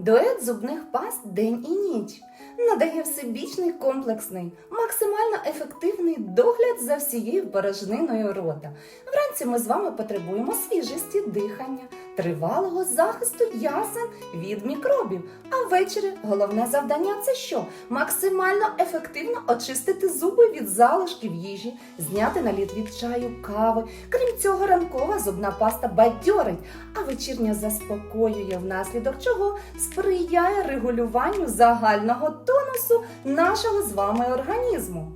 Дует зубних паст день і ніч надає всебічний комплексний, максимально ефективний догляд за всією порожниною рота. Вранці ми з вами потребуємо свіжості дихання, тривалого захисту ясен від мікробів. А ввечері головне завдання це що? Максимально ефективно очистити зуби від залишків їжі, зняти наліт від чаю, кави. Крім цього, ранкова зубна паста бадьорить, а вечірня заспокоює внаслідок чого сприяє регулюванню загального тонусу нашого з вами організму.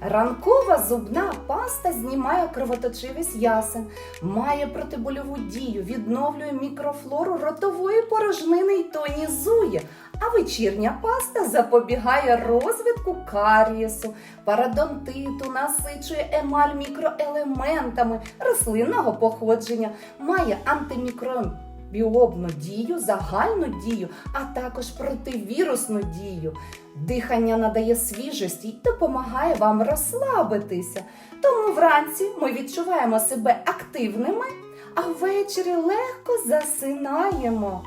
Ранкова зубна паста знімає кровоточивість ясен, має протибольову дію, відновлює мікрофлору ротової порожнини і тонізує. А вечірня паста запобігає розвитку карієсу, парадонтиту, насичує емаль мікроелементами рослинного походження, має антимікробіобну дію, загальну дію, а також противірусну дію. Дихання надає свіжості і допомагає вам розслабитися. Тому вранці ми відчуваємо себе активними, а ввечері легко засинаємо.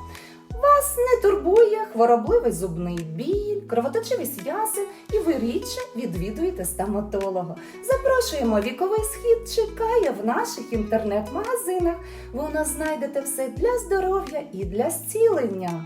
Вас не турбує хворобливий зубний біль, кровоточиві с'яси і ви рідше відвідуєте стоматолога. Запрошуємо віковий схід чекає в наших інтернет-магазинах. Ви у нас знайдете все для здоров'я і для зцілення.